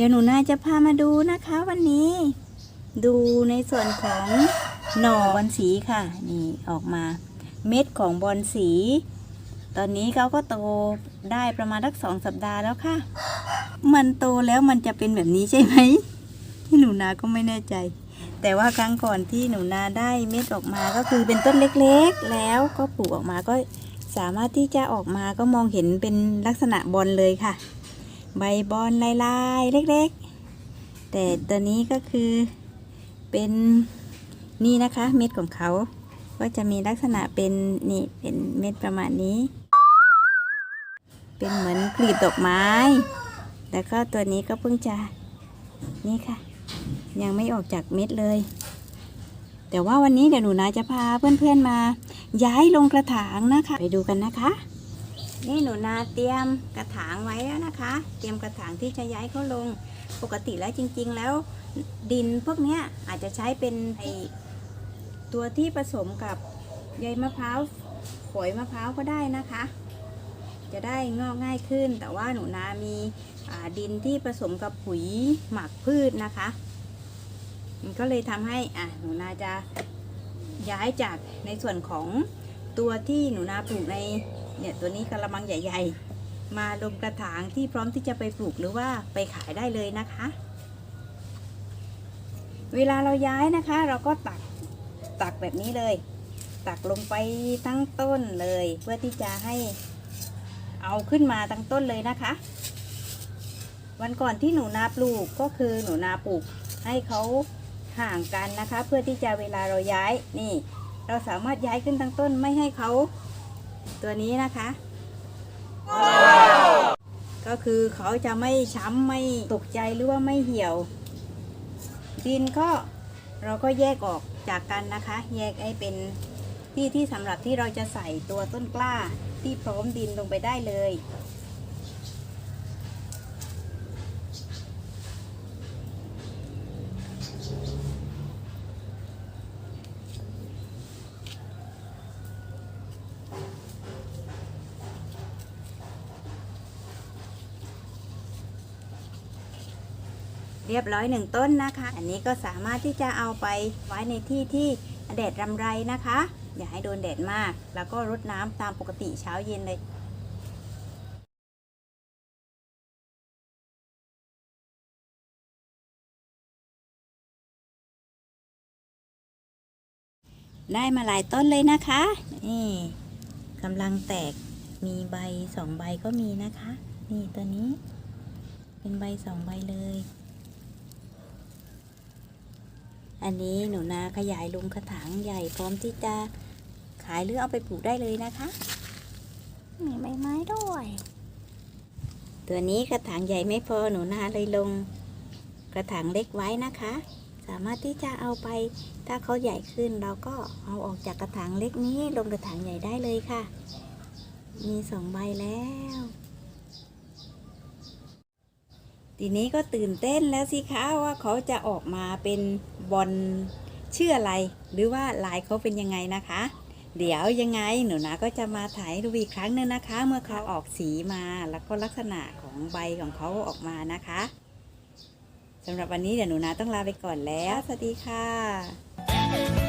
ดี๋ยวหนูนาจะพามาดูนะคะ วันนี้ ดูในส่วนของหน่อบอลสีค่ะ นี่ออกมา เม็ดของบอลสี ตอนนี้เขาก็โตได้ประมาณสักสองสัปดาห์แล้วค่ะ มันโตแล้วมันจะเป็นแบบนี้ใช่ไหมที่หนูนาก็ไม่แน่ใจ แต่ว่าครั้งก่อนที่หนูนาได้เม็ดออกมาก็คือเป็นต้นเล็กๆ แล้วก็ปลูกออกมาก็สามารถที่จะออกมาก็มองเห็นเป็นลักษณะบอลเลยค่ะ ใบบอลลายๆ เล็กๆ แต่ตัวนี้ก็คือเป็นนี่นะคะเม็ดของเขาก็จะมีลักษณะเป็นนี่เป็นเม็ดประมาณนี้ เป็นเหมือนกลีบดอกไม้ แล้วก็ตัวนี้ก็เพิ่งจะนี่ค่ะ ยังไม่ออกจากเม็ดเลย แต่ว่าวันนี้เดี๋ยวหนูนาจะพาเพื่อนๆมา ย้ายลงกระถางนะคะ ไปดูกันนะคะ นี่หนูนาเตรียมกระถางไว้แล้วนะคะ เตรียมกระถางที่จะย้ายเขาลง ปกติแล้วจริง ๆ แล้วดินพวกเนี้ยอาจจะใช้เป็นไอตัวที่ผสมกับใยมะพร้าวฝอยมะพร้าวก็ได้นะคะ จะได้งอกง่ายขึ้น แต่ว่าหนูนามีดินที่ผสมกับปุ๋ยหมักพืชนะคะ มันก็เลยทำให้อะหนูนาจะย้ายจากในส่วนของตัวที่หนูนาปลูกใน เนี่ยตัวนี้กระมังใหญ่ ๆ มาลงกระถางที่พร้อมที่จะไปปลูกหรือว่าไปขายได้เลยนะคะ เวลาเราย้ายนะคะ เราก็ตักตักแบบนี้เลย ตักลงไปตั้งต้นเลย เพื่อที่จะให้เอาขึ้นมาตั้งต้นเลยนะคะ วันก่อนที่หนูนาปลูกก็คือหนูนาปลูกให้เขาห่างกันนะคะ เพื่อที่จะเวลาเราย้ายนี่ เราสามารถย้ายขึ้นตั้งต้นไม่ให้เขา ตัวนี้นะคะ ก็คือเขาจะไม่ช้ำไม่ตกใจหรือว่าไม่เหี่ยว ดินก็เราก็แยกออกจากกันนะคะ แยกให้เป็นที่ที่สำหรับที่เราจะใส่ตัวต้นกล้าที่พร้อมดินลงไปได้เลย เรียบร้อยหนึ่งต้นนะคะ อันนี้ก็สามารถที่จะเอาไปไว้ในที่ที่แดดรำไรนะคะ อย่าให้โดนแดดมาก แล้วก็รดน้ำตามปกติเช้าเย็นเลยได้มาหลายต้นเลยนะคะ นี่กำลังแตก มีใบสองใบก็มีนะคะ นี่ตัวนี้ เป็นใบสองใบเลย อันนี้หนูนาขยายลงกระถางใหญ่พร้อมที่จะขายหรือเอาไปปลูกได้เลยนะคะ มีใบไม้ด้วย ตัวนี้กระถางใหญ่ไม่พอหนูนาเลยลง กระถางเล็กไว้นะคะ สามารถที่จะเอาไปถ้าเขาใหญ่ขึ้นเราก็เอาออกจากกระถางเล็กนี้ลงกระถางใหญ่ได้เลยค่ะ มีสองใบแล้ว ทีนี้ก็ตื่นเต้นแล้วสิคะว่าเขาจะออกมาเป็นบอลชื่ออะไร หรือว่าลายเขาเป็นยังไงนะคะ เดี๋ยวยังไงหนูนาก็จะมาถ่ายดูอีกครั้งหนึ่งนะคะ เมื่อเขาออกสีมาแล้วก็ลักษณะของใบของเขาออกมานะคะสำหรับวันนี้เดี๋ยวหนูนาต้องลาไปก่อนแล้ว สวัสดีค่ะ